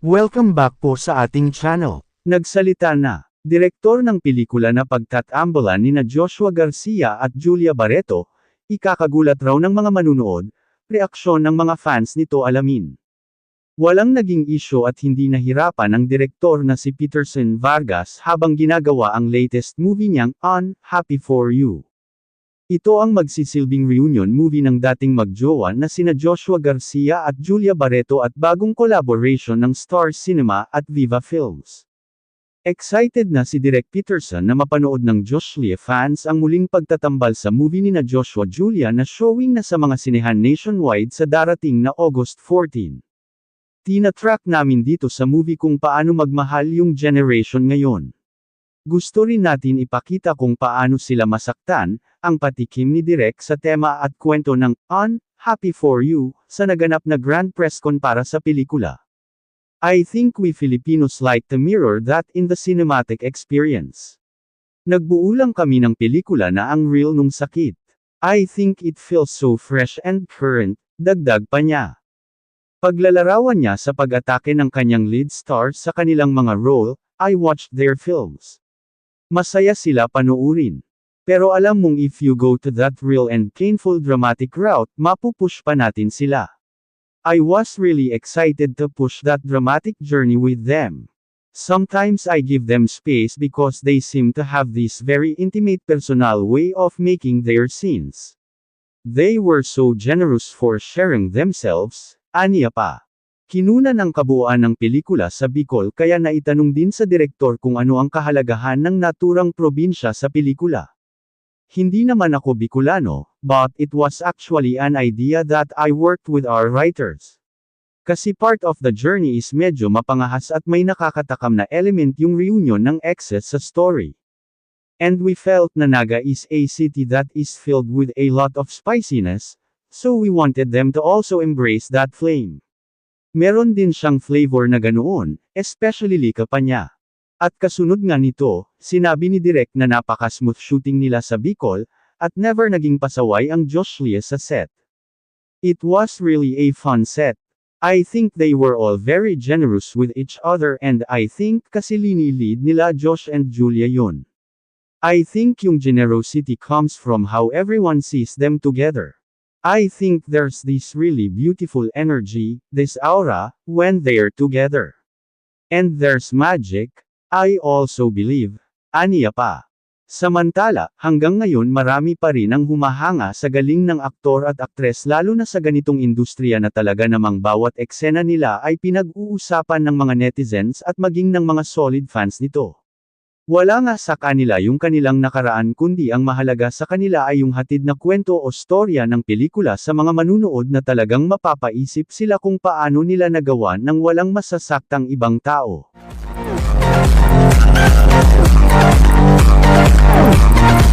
Welcome back po sa ating channel. Nagsalita na, direktor ng pelikula na pagtatambalan ni na Joshua Garcia at Julia Barreto, ikakagulat raw ng mga manunood, reaksyon ng mga fans nito alamin. Walang naging isyo at hindi nahirapan ang direktor na si Peterson Vargas habang ginagawa ang latest movie niyang On, Happy For You. Ito ang magsisilbing reunion movie ng dating magjowa na sina Joshua Garcia at Julia Barreto at bagong collaboration ng Star Cinema at Viva Films. Excited na si Direk Peterson na mapanood ng Joshua fans ang muling pagtatambal sa movie ni na Joshua Julia na showing na sa mga sinehan nationwide sa darating na August 14. Tina-track namin dito sa movie kung paano magmahal yung generation ngayon. Gusto rin natin ipakita kung paano sila masaktan, ang patikim ni Direk sa tema at kwento ng On, Happy For You, sa naganap na grand press con para sa pelikula. I think we Filipinos like to mirror that in the cinematic experience. Nagbuo lang kami ng pelikula na ang real nung sakit. I think it feels so fresh and current, dagdag pa niya. Paglalarawan niya sa pag-atake ng kanyang lead stars sa kanilang mga role, I watched their films. Masaya sila panuurin. Pero alam mong if you go to that real and painful dramatic route, mapupush pa natin sila. I was really excited to push that dramatic journey with them. Sometimes I give them space because they seem to have this very intimate personal way of making their scenes. They were so generous for sharing themselves, aniya pa. Kinuna ng kabuuan ng pelikula sa Bicol kaya naitanong din sa direktor kung ano ang kahalagahan ng naturang probinsya sa pelikula. Hindi naman ako Bicolano, but it was actually an idea that I worked with our writers. Kasi part of the journey is medyo mapangahas at may nakakatakam na element yung reunion ng exes sa story. And we felt na Naga is a city that is filled with a lot of spiciness, so we wanted them to also embrace that flame. Meron din siyang flavor na ganoon, especially lika pa niya. At kasunod nga nito, sinabi ni Direk na napaka-smooth shooting nila sa Bicol, at never naging pasaway ang Josh Lee sa set. It was really a fun set. I think they were all very generous with each other and I think kasi lini-lead nila Josh and Julia yun. I think yung generosity comes from how everyone sees them together. I think there's this really beautiful energy, this aura, when they're together. And there's magic, I also believe, aniya pa. Samantala, hanggang ngayon marami pa rin ang humahanga sa galing ng aktor at aktres lalo na sa ganitong industriya na talaga namang bawat eksena nila ay pinag-uusapan ng mga netizens at maging ng mga solid fans nito. Wala nga sa kanila yung kanilang nakaraan kundi ang mahalaga sa kanila ay yung hatid na kwento o storya ng pelikula sa mga manunood na talagang mapapaisip sila kung paano nila nagawa ng walang masasaktang ibang tao. Thank.